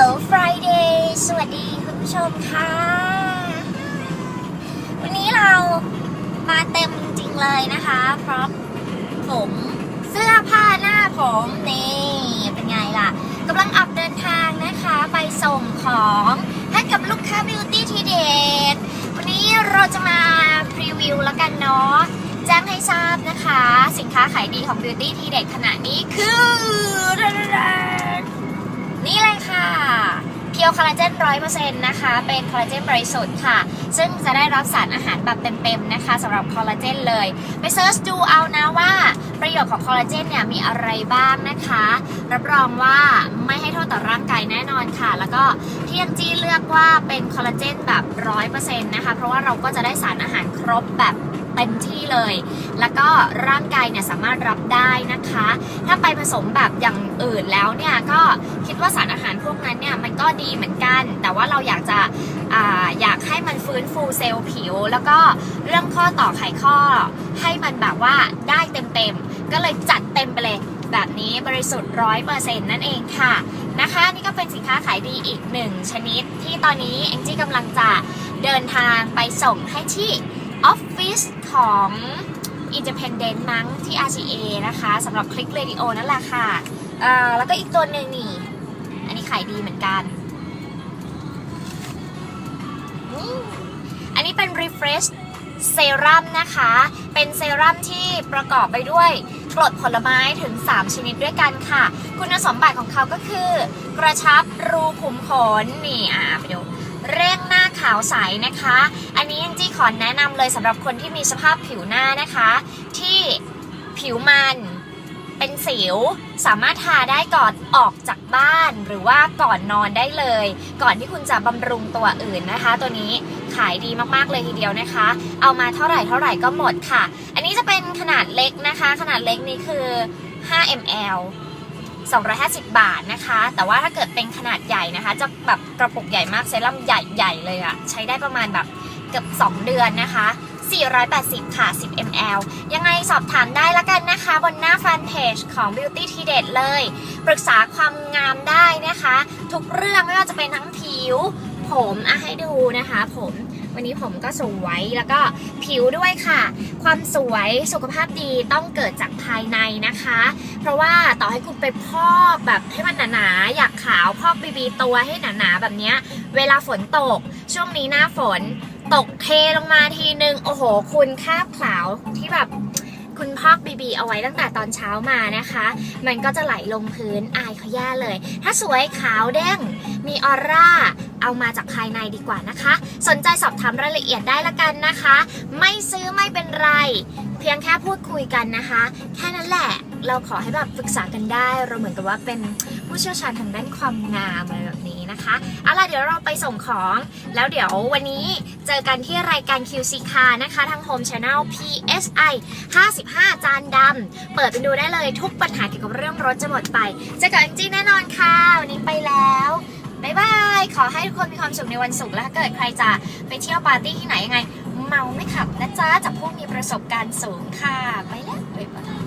Hello Friday สวัสดีคุณผู้ชมค่ะ วันนี้เรามาเต็มจริงเลยนะคะพร้อมผมเสื้อผ้าหน้าผมนี่เป็นไงล่ะกำลังออกเดินทางนะคะไปส่งของให้กับลูกค้า Beauty ทีเด็ดวันนี้เราจะมาพรีวิวแล้วกันเนาะแจ้งให้ทราบนะคะ สินค้าขายดีของ Beauty ทีเด็ดขณะนี้คือ นี่เลยค่ะ เพียวคอลลาเจนร้อยเปอร์เซ็นต์นะคะ เป็นคอลลาเจนบริสุทธิ์ค่ะ ซึ่งจะได้รับสารอาหารแบบเต็มๆนะคะสำหรับคอลลาเจนเลย ไปเซิร์ชดูเอานะว่าประโยชน์ของคอลลาเจนเนี่ยมีอะไรบ้างนะคะ รับรองว่าไม่ให้โทษต่อร่างกายแน่นอนค่ะ แล้วก็ที่ยังจีเลือกว่าเป็นคอลลาเจนแบบร้อยเปอร์เซ็นต์นะคะ เพราะว่าเราก็จะได้สารอาหารครบแบบ เต็มที่เลย แล้วก็ร่างกายเนี่ยสามารถรับได้นะคะ ถ้าไปผสมแบบอย่างอื่นแล้วเนี่ยก็คิดว่าสารอาหารพวกนั้นเนี่ยมันก็ดีเหมือนกัน แต่ว่าเราอยากจะอยากให้มันฟื้นฟูเซลล์ผิว แล้วก็เรื่องข้อต่อไขข้อให้มันแบบว่าได้เต็มๆ ก็เลยจัดเต็มไปเลยแบบนี้บริสุทธิ์ร้อยเปอร์เซ็นต์นั่นเองค่ะนะคะนี่ก็เป็นสินค้าขายดีอีกหนึ่งชนิด ที่ตอนนี้แองจี้กำลังจะเดินทางไปส่งให้ที่ออฟฟิศ ของ Independent มั้งที่ RCA นะคะสำหรับคลิก Radio นั่นแหละค่ะแล้วก็อีกตัวหนึ่งนี่ อันนี้ขายดีเหมือนกันอันนี้เป็น Refresh เซรั่มนะคะ เป็นเซรั่มที่ประกอบไปด้วยกรดผลไม้ถึง 3 ชนิดด้วยกันค่ะ คุณสมบัติของเขาก็คือ กระชับรูขุมขนนี่อ่าไปดูเร่งหน้าขาวใสนะคะ อันนี้ยังจี ขอแนะนำเลยสำหรับคนที่มีสภาพผิวหน้านะคะ ที่ผิวมันเป็นสิวสามารถทาได้ก่อนออกจากบ้าน หรือว่าก่อนนอนได้เลย ก่อนที่คุณจะบำรุงตัวอื่นนะคะ ตัวนี้ขายดีมากๆเลยทีเดียวนะคะ เอามาเท่าไหร่เท่าไหร่ก็หมดค่ะ อันนี้จะเป็นขนาดเล็กนะคะ ขนาดเล็กนี่คือ 5 ml 250 บาทนะคะ แต่ว่าถ้าเกิดเป็นขนาดใหญ่นะคะ จะแบบกระปุกใหญ่มากเซรั่มใหญ่ๆเลยอะใช้ได้ประมาณแบบ เกือบ2 เดือนนะคะ 480 ค่ะ 10 ml ยังไงสอบถามได้ละกันนะคะ บนหน้าแฟนเพจของ Beauty t เด็ดเลย ปรึกษาความงามได้นะคะ ทุกเรื่องไม่ว่าจะเป็นทั้งผิว ผมอะให้ดูนะคะ ผมวันนี้ผมก็สวยแล้วก็ผิวด้วยค่ะ ความสวยสุขภาพดีต้องเกิดจากภายในนะคะ เพราะว่าต่อให้คุณไปพอกแบบให้มันหนาๆอยากขาวพอกบีบีตัวให้หนาๆแบบนี้ เวลาฝนตก ช่วงนี้หน้าฝน ตกเทลงมาทีนึง โอ้โห คุณคาบขาวที่แบบคุณพอกบีบีเอาไว้ตั้งแต่ตอนเช้ามานะคะ มันก็จะไหลลงพื้นอายเขาแย่เลย ถ้าสวยขาวเด้ง มีออร่า เอามาจากภายในดีกว่านะคะ สนใจสอบถามรายละเอียดได้ละกันนะคะ ไม่ซื้อไม่เป็นไร เพียงแค่พูดคุยกันนะคะ แค่นั้นแหละเราขอให้แบบปรึกษากันได้ เราเหมือนกับว่าเป็นผู้เชี่ยวชาญทางด้านความงามอะไรแบบนี้นะคะเอาล่ะเดี๋ยวเราไปส่งของ แล้วเดี๋ยววันนี้เจอกันที่รายการ QC Car นะคะทาง Home Channel PSI 55 จานดำเปิดไปดูได้เลยทุกปัญหาเกี่ยวกับเรื่องรถจะหมดไปเจอกันจริงๆแน่นอนค่ะ วันนี้ไปแล้ว บ๊ายบาย ขอให้ทุกคนมีความสุขในวันศุกร์และถ้าเกิดใครจะไปเที่ยวปาร์ตี้ที่ไหนยังไง เมาไม่ขับนะจ๊ะจากผู้มีประสบการณ์สูงค่ะ ไปแล้วบ๊ายบาย